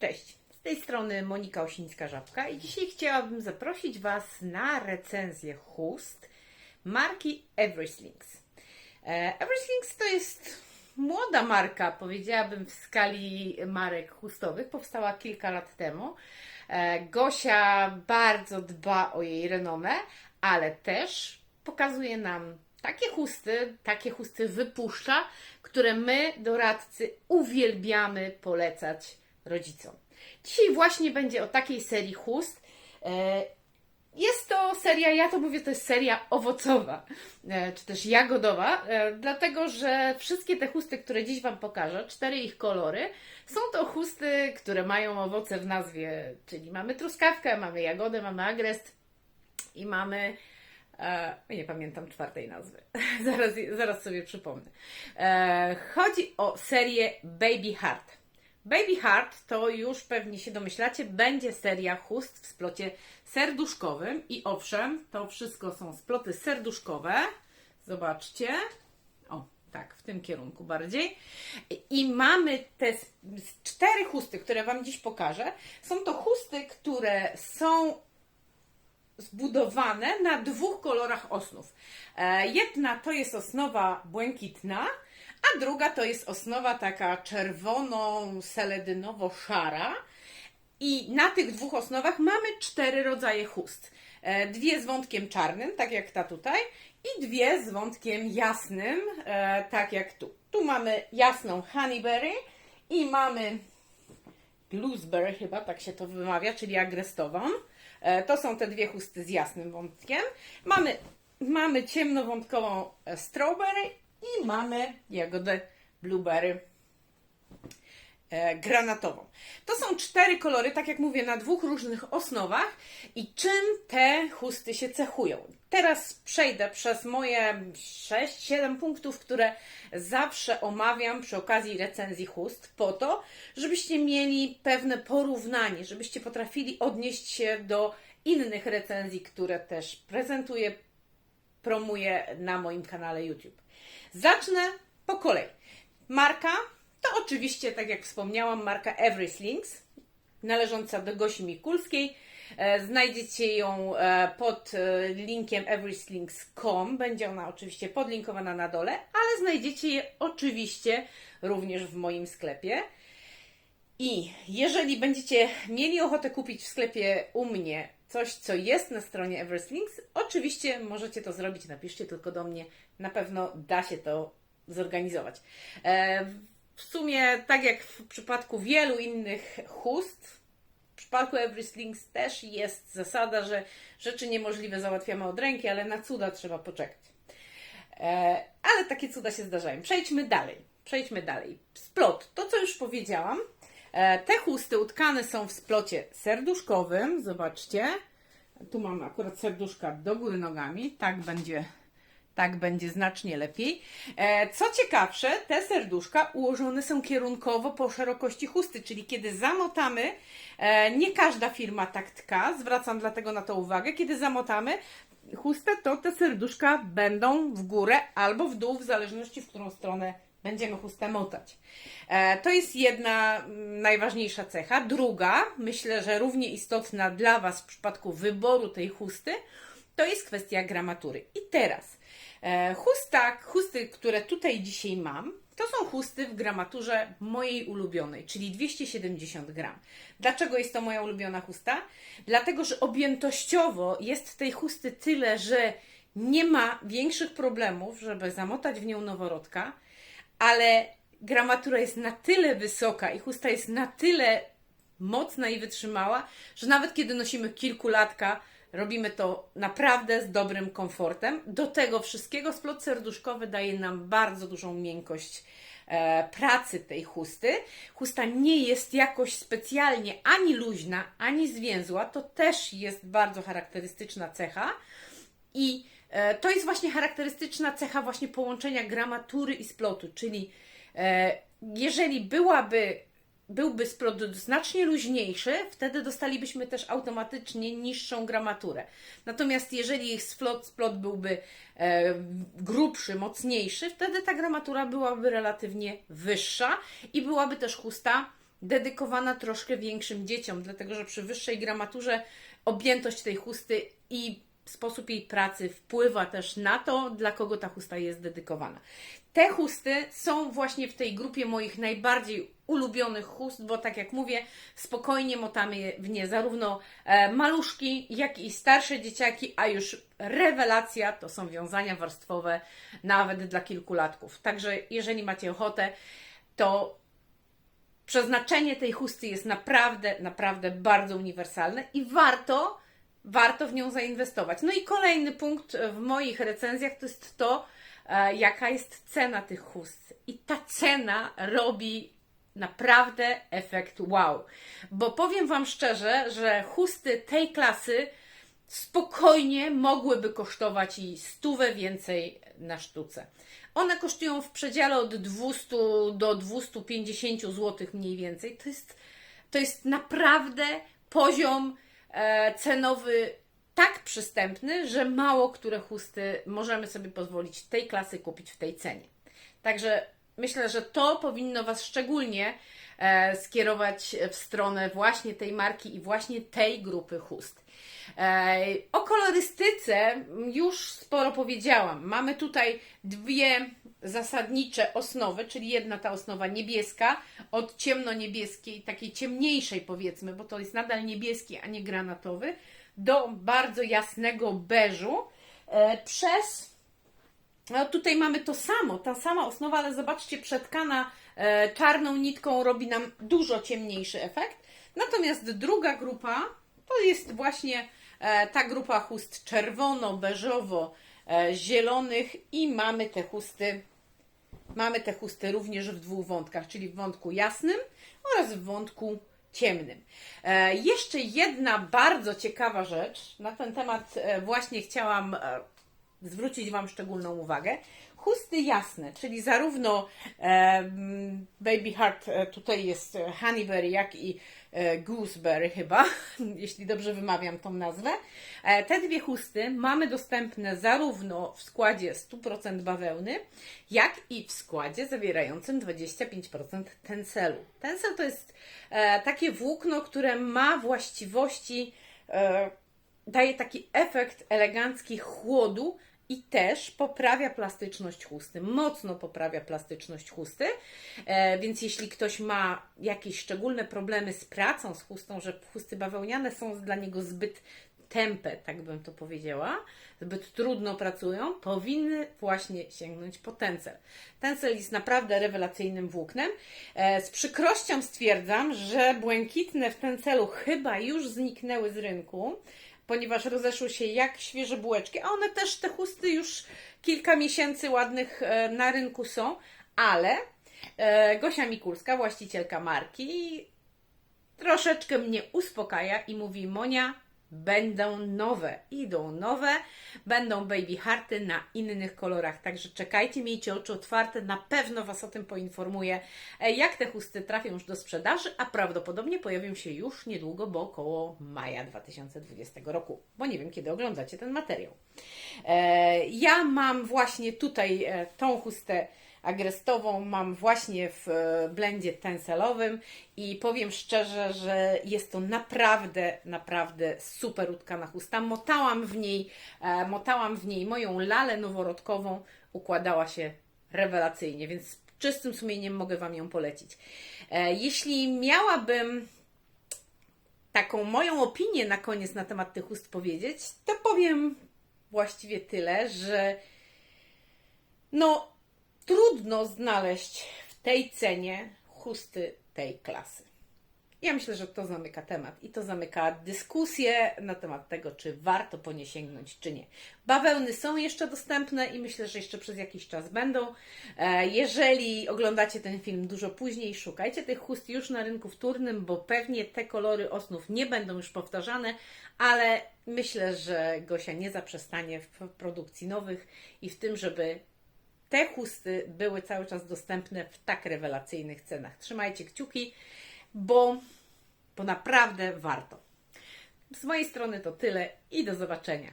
Cześć, z tej strony Monika Osińska-Żabka i dzisiaj chciałabym zaprosić Was na recenzję chust marki Everyslings. E, Everyslings to jest młoda marka, powiedziałabym w skali marek chustowych, powstała kilka lat temu. E, Gosia bardzo dba o jej renomę, ale też pokazuje nam takie chusty, takie chusty wypuszcza, które my, doradcy, uwielbiamy polecać rodzicom. Dzisiaj właśnie będzie o takiej serii chust. E, Jest to seria, ja to mówię, to jest seria owocowa, e, czy też jagodowa, e, dlatego że wszystkie te chusty, które dziś Wam pokażę, cztery ich kolory, są to chusty, które mają owoce w nazwie, czyli mamy truskawkę, mamy jagodę, mamy agrest i mamy nie pamiętam czwartej nazwy. zaraz, zaraz sobie przypomnę. Chodzi o serię Baby Heart. Baby Heart to już pewnie się domyślacie, będzie seria chust w splocie serduszkowym. I owszem, to wszystko są sploty serduszkowe. Zobaczcie. O, tak, w tym kierunku bardziej. I mamy te cztery chusty, które Wam dziś pokażę. Są to chusty, które są zbudowane na dwóch kolorach osnów. E, Jedna to jest osnowa błękitna, a druga to jest osnowa taka czerwono-seledynowo-szara. I na tych dwóch osnowach mamy cztery rodzaje chust. E, Dwie z wątkiem czarnym, tak jak ta tutaj, i dwie z wątkiem jasnym, e, tak jak tu. Tu mamy jasną honeyberry i mamy Bluesberry chyba, tak się to wymawia, czyli agrestową. E, To są te dwie chusty z jasnym wątkiem. Mamy, mamy ciemnowątkową strawberry i mamy jagodę blueberry e, granatową. To są cztery kolory, tak jak mówię, na dwóch różnych osnowach. I czym te chusty się cechują? Teraz przejdę przez moje 6-7 punktów, które zawsze omawiam przy okazji recenzji chust, po to, żebyście mieli pewne porównanie, żebyście potrafili odnieść się do innych recenzji, które też prezentuję, promuję na moim kanale YouTube. Zacznę po kolei. Marka to oczywiście, tak jak wspomniałam, marka Everyslings, należąca do Gosi Mikulskiej. E, Znajdziecie ją e, pod e, linkiem everyslings.com. Będzie ona oczywiście podlinkowana na dole, ale znajdziecie je oczywiście również w moim sklepie. I jeżeli będziecie mieli ochotę kupić w sklepie u mnie coś, co jest na stronie Everslings, oczywiście możecie to zrobić. Napiszcie tylko do mnie. Na pewno da się to zorganizować. E, W sumie, tak jak w przypadku wielu innych chust, w przypadku Everslings też jest zasada, że rzeczy niemożliwe załatwiamy od ręki, ale na cuda trzeba poczekać. E, ale takie cuda się zdarzają. Przejdźmy dalej. Przejdźmy dalej. Splot. To, co już powiedziałam. E, te chusty utkane są w splocie serduszkowym. Zobaczcie. Tu mamy akurat serduszka do góry nogami. Tak będzie, tak będzie znacznie lepiej. E, co ciekawsze, te serduszka ułożone są kierunkowo po szerokości chusty, czyli kiedy zamotamy, e, nie każda firma tak tka, zwracam dlatego na to uwagę, kiedy zamotamy chustę, to te serduszka będą w górę albo w dół, w zależności w którą stronę będziemy chustę motać. E, To jest jedna mm, najważniejsza cecha. Druga, myślę, że równie istotna dla Was w przypadku wyboru tej chusty, to jest kwestia gramatury. I teraz, e, chusta, chusty, które tutaj dzisiaj mam, to są chusty w gramaturze mojej ulubionej, czyli 270 gram. Dlaczego jest to moja ulubiona chusta? Dlatego, że objętościowo jest tej chusty tyle, że nie ma większych problemów, żeby zamotać w nią noworodka, ale gramatura jest na tyle wysoka i chusta jest na tyle mocna i wytrzymała, że nawet kiedy nosimy kilkulatka, robimy to naprawdę z dobrym komfortem. Do tego wszystkiego splot serduszkowy daje nam bardzo dużą miękkość e, pracy tej chusty. Chusta nie jest jakoś specjalnie ani luźna, ani zwięzła. To też jest bardzo charakterystyczna cecha. I to jest właśnie charakterystyczna cecha właśnie połączenia gramatury i splotu, czyli e, jeżeli byłaby, byłby splot znacznie luźniejszy, wtedy dostalibyśmy też automatycznie niższą gramaturę. Natomiast jeżeli splot, splot byłby e, grubszy, mocniejszy, wtedy ta gramatura byłaby relatywnie wyższa i byłaby też chusta dedykowana troszkę większym dzieciom, dlatego że przy wyższej gramaturze objętość tej chusty i sposób jej pracy wpływa też na to, dla kogo ta chusta jest dedykowana. Te chusty są właśnie w tej grupie moich najbardziej ulubionych chust, bo tak jak mówię, spokojnie motamy w nie zarówno e, maluszki, jak i starsze dzieciaki, a już rewelacja to są wiązania warstwowe nawet dla kilkulatków. Także jeżeli macie ochotę, to przeznaczenie tej chusty jest naprawdę, naprawdę bardzo uniwersalne i warto, warto w nią zainwestować. No i kolejny punkt w moich recenzjach to jest to, e, jaka jest cena tych chust. I ta cena robi naprawdę efekt wow. Bo powiem Wam szczerze, że chusty tej klasy spokojnie mogłyby kosztować i stówę więcej na sztuce. One kosztują w przedziale od 200 do 250 zł mniej więcej. To jest, to jest naprawdę poziom cenowy tak przystępny, że mało które chusty możemy sobie pozwolić tej klasy kupić w tej cenie. Także myślę, że to powinno Was szczególnie e, skierować w stronę właśnie tej marki i właśnie tej grupy chust. E, o kolorystyce już sporo powiedziałam. Mamy tutaj dwie zasadnicze osnowy, czyli jedna ta osnowa niebieska od ciemno-niebieskiej, takiej ciemniejszej powiedzmy, bo to jest nadal niebieski, a nie granatowy, do bardzo jasnego beżu e, przez no tutaj mamy to samo, ta sama osnowa, ale zobaczcie, przetkana e, czarną nitką robi nam dużo ciemniejszy efekt. Natomiast druga grupa to jest właśnie e, ta grupa chust czerwono-beżowo-zielonych i mamy te chusty mamy te chusty również w dwóch wątkach, czyli w wątku jasnym oraz w wątku ciemnym. E, jeszcze jedna bardzo ciekawa rzecz, na ten temat e, właśnie chciałam e, zwrócić Wam szczególną uwagę. Chusty jasne, czyli zarówno e, Baby Heart, e, tutaj jest e, Honeyberry, jak i e, Gooseberry chyba, jeśli dobrze wymawiam tą nazwę. E, te dwie chusty mamy dostępne zarówno w składzie 100% bawełny, jak i w składzie zawierającym 25% tencelu. Tencel to jest e, takie włókno, które ma właściwości, e, daje taki efekt elegancki chłodu, i też poprawia plastyczność chusty, mocno poprawia plastyczność chusty, e, więc jeśli ktoś ma jakieś szczególne problemy z pracą z chustą, że chusty bawełniane są dla niego zbyt tępe, tak bym to powiedziała, zbyt trudno pracują, powinny właśnie sięgnąć po tencel. Tencel jest naprawdę rewelacyjnym włóknem. E, z przykrością stwierdzam, że błękitne w tencelu chyba już zniknęły z rynku ponieważ rozeszły się jak świeże bułeczki, a one też te chusty już kilka miesięcy ładnych e, na rynku są, ale e, Gosia Mikulska, właścicielka marki, troszeczkę mnie uspokaja i mówi: Monia, będą nowe, idą nowe, będą baby harty na innych kolorach, także czekajcie, miejcie oczy otwarte, na pewno Was o tym poinformuję, e, jak te chusty trafią już do sprzedaży, a prawdopodobnie pojawią się już niedługo, bo około maja 2020 roku, bo nie wiem, kiedy oglądacie ten materiał. E, ja mam właśnie tutaj e, tą chustę agrestową mam właśnie w e, blendzie tencelowym i powiem szczerze, że jest to naprawdę, naprawdę super utkana chusta. Motałam w niej, motałam w niej moją lalę noworodkową, układała się rewelacyjnie, więc czystym sumieniem mogę Wam ją polecić. Jeśli miałabym taką moją opinię na koniec na temat tych chust powiedzieć, to powiem właściwie tyle, że no trudno znaleźć w tej cenie chusty tej klasy. Ja myślę, że to zamyka temat i to zamyka dyskusję na temat tego, czy warto po nie sięgnąć, czy nie. Bawełny są jeszcze dostępne i myślę, że jeszcze przez jakiś czas będą. E, jeżeli oglądacie ten film dużo później, szukajcie tych chust już na rynku wtórnym, bo pewnie te kolory osnów nie będą już powtarzane, ale myślę, że Gosia nie zaprzestanie w produkcji nowych i w tym, żeby te chusty były cały czas dostępne w tak rewelacyjnych cenach. Trzymajcie kciuki, bo, bo naprawdę warto. Z mojej strony to tyle i do zobaczenia.